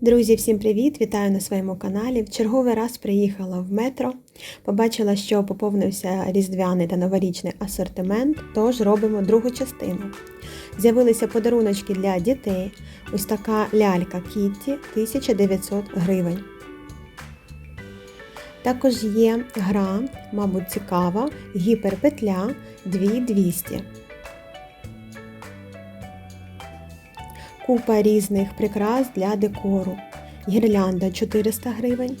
Друзі, всім привіт! Вітаю на своєму каналі. В черговий раз приїхала в метро. Побачила, що поповнився різдвяний та новорічний асортимент, тож робимо другу частину. З'явилися подаруночки для дітей. Ось така лялька Кітті 1900 гривень. Також є гра, мабуть, цікава, гіперпетля 2200. Купа різних прикрас для декору. Гірлянда 400 гривень.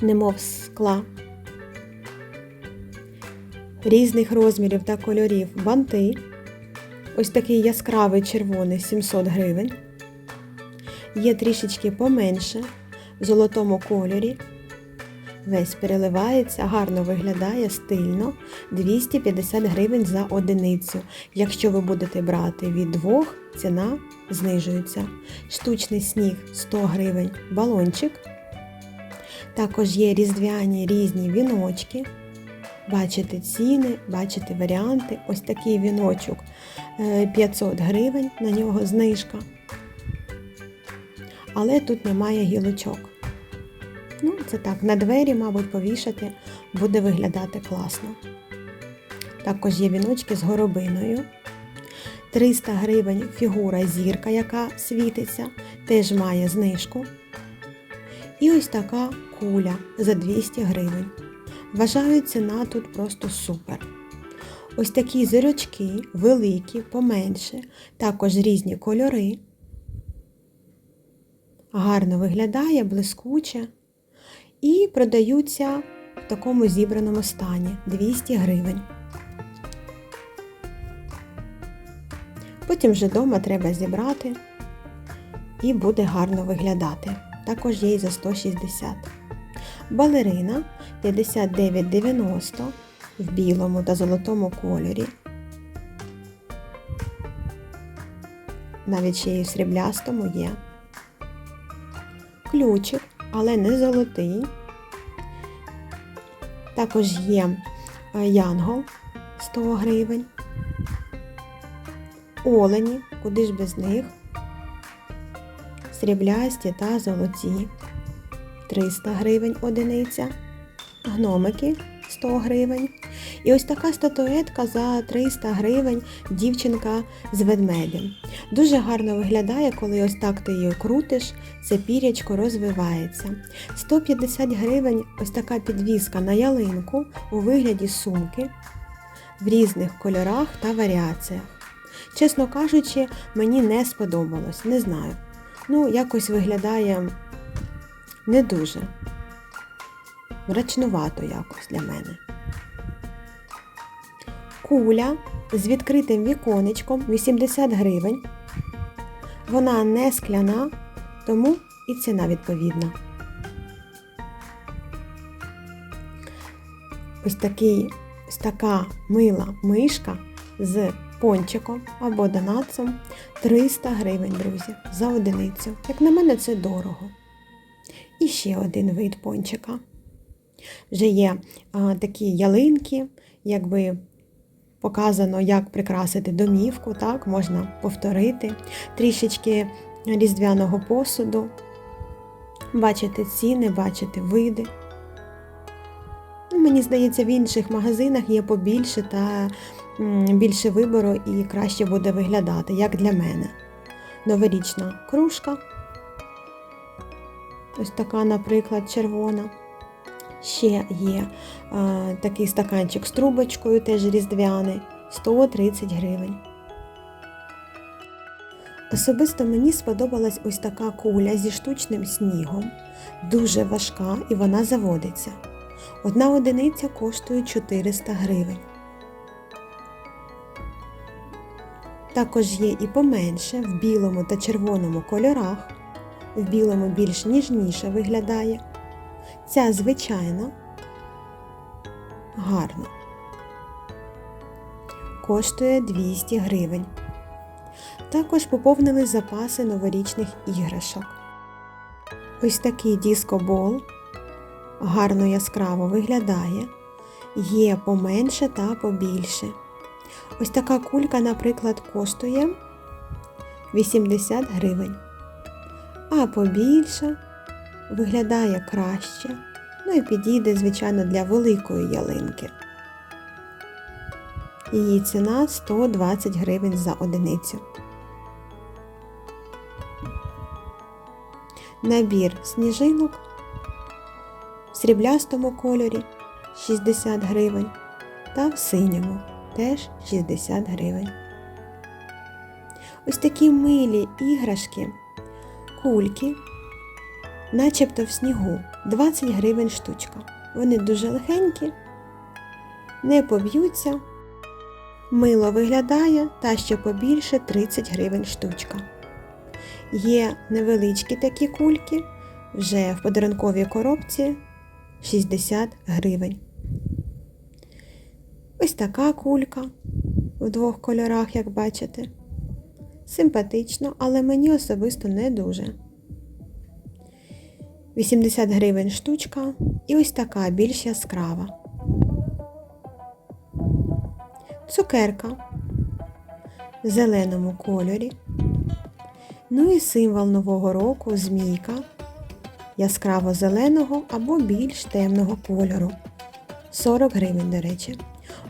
Немов скла. Різних розмірів та кольорів банти. Ось такий яскравий червоний 700 гривень. Є трішечки поменше в золотому кольорі. Весь переливається, гарно виглядає стильно 250 гривень за одиницю. Якщо ви будете брати від двох, ціна знижується. Штучний сніг 100 гривень балончик. Також є різдвяні різні віночки. Бачите ціни, бачите варіанти. Ось такий віночок 500 гривень, на нього знижка. Але тут немає гілочок. Це так, на двері, мабуть, повішати буде виглядати класно. Також є віночки з горобиною. 300 гривень фігура зірка, яка світиться, теж має знижку. І ось така куля за 200 гривень. Вважаю, ціна тут просто супер. Ось такі зірочки, великі, поменше, також різні кольори. Гарно виглядає, блискуче. І продаються в такому зібраному стані 200 гривень. Потім вже вдома треба зібрати і буде гарно виглядати. Також є і за 160. Балерина 59,90 в білому та золотому кольорі. Навіть ще й в сріблястому є. Ключик, але не золотий. Також є янгол 100 гривень. Олені, куди ж без них, сріблясті та золоті 300 гривень одиниця, гномики 100 гривень. І ось така статуетка за 300 гривень дівчинка з ведмедем. Дуже гарно виглядає, коли ось так ти її крутиш, це пірячко розвивається. 150 гривень ось така підвіска на ялинку у вигляді сумки в різних кольорах та варіаціях. Чесно кажучи, мені не сподобалось, не знаю. Ну, якось виглядає не дуже. Мрачнувато якось для мене. Куля з відкритим віконечком 80 гривень. Вона не скляна, тому і ціна відповідна. Ось такий, ось така мила мишка з пончиком або донатцем 300 гривень, друзі, за одиницю. Як на мене, це дорого. І ще один вид пончика. Вже є а, такі ялинки, якби показано, як прикрасити домівку, так, можна повторити, трішечки різдвяного посуду, бачити ціни, бачити види. Ну, Мені здається, в інших магазинах є побільше та більше вибору і краще буде виглядати, як для мене. Новорічна кружка. Ось така, наприклад, червона. Ще є а, такий стаканчик з трубочкою, теж різдвяний, 130 гривень. Особисто мені сподобалась ось така куля зі штучним снігом, дуже важка і вона заводиться. Одна одиниця коштує 400 гривень. Також є і поменше в білому та червоному кольорах. В білому більш ніжніше виглядає. Ця звичайна гарна. Коштує 200 гривень. Також поповнили запаси новорічних іграшок. Ось такий дискобол гарно яскраво виглядає. Є поменше та побільше. Ось така кулька, наприклад, коштує 80 гривень. а побільша виглядає краще. Ну і підійде, звичайно, для великої ялинки. Її ціна 120 гривень за одиницю. Набір сніжинок в сріблястому кольорі 60 гривень та в синьому теж 60 гривень. Ось такі милі іграшки, кульки, начебто в снігу 20 гривень штучка. Вони дуже легенькі, не поб'ються. Мило виглядає та що побільше 30 гривень штучка. Є невеличкі такі кульки вже в подарунковій коробці 60 гривень. Ось така кулька в двох кольорах, як бачите. Симпатично, але мені особисто не дуже. 80 гривень штучка і ось така більш яскрава. Цукерка в зеленому кольорі. Ну і символ Нового року змійка яскраво зеленого або більш темного кольору. 40 гривень, до речі.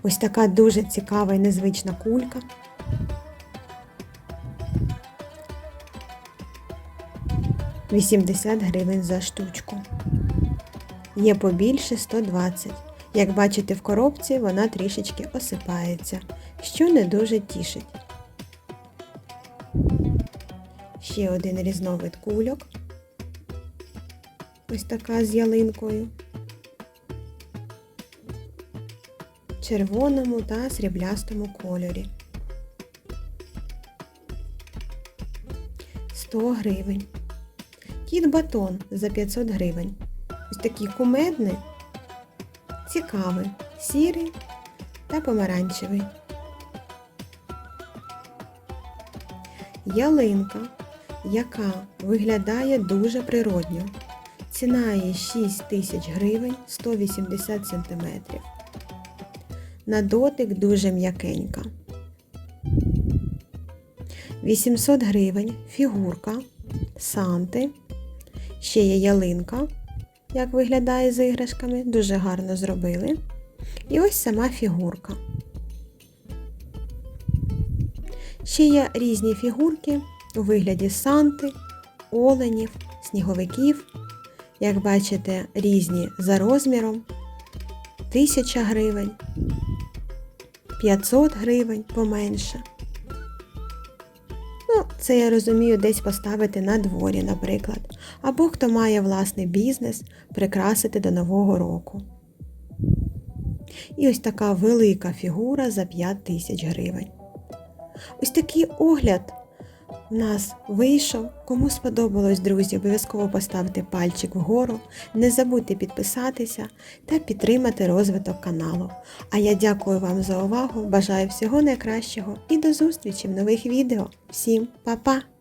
Ось така дуже цікава і незвична кулька. Вісімдесят гривень за штучку. Є побільше 120. Як бачите в коробці, вона трішечки осипається, що не дуже тішить. Ще один різновид кульок. Ось така з ялинкою. Червоному та сріблястому кольорі. 100 гривень. Кіт батон за 500 гривень. Ось такий кумедний, цікавий, сірий та помаранчевий. Ялинка, яка виглядає дуже природньо. Ціна її 6 тисяч гривень 180 см. На дотик дуже м'якенька. 800 гривень фігурка Санти. Ще є ялинка, як виглядає з іграшками, дуже гарно зробили. І ось сама фігурка. Ще є різні фігурки у вигляді санти, оленів, сніговиків. Як бачите, різні за розміром 1000 гривень, 500 гривень поменше. Це я розумію десь поставити на дворі, наприклад. Або хто має власний бізнес, прикрасити до Нового року. І ось така велика фігура за 5 тисяч гривень. Ось такий огляд у нас вийшов. Кому сподобалось, друзі, обов'язково поставте пальчик вгору, не забудьте підписатися та підтримати розвиток каналу. А я дякую вам за увагу, бажаю всього найкращого і до зустрічі в нових відео. Всім па-па!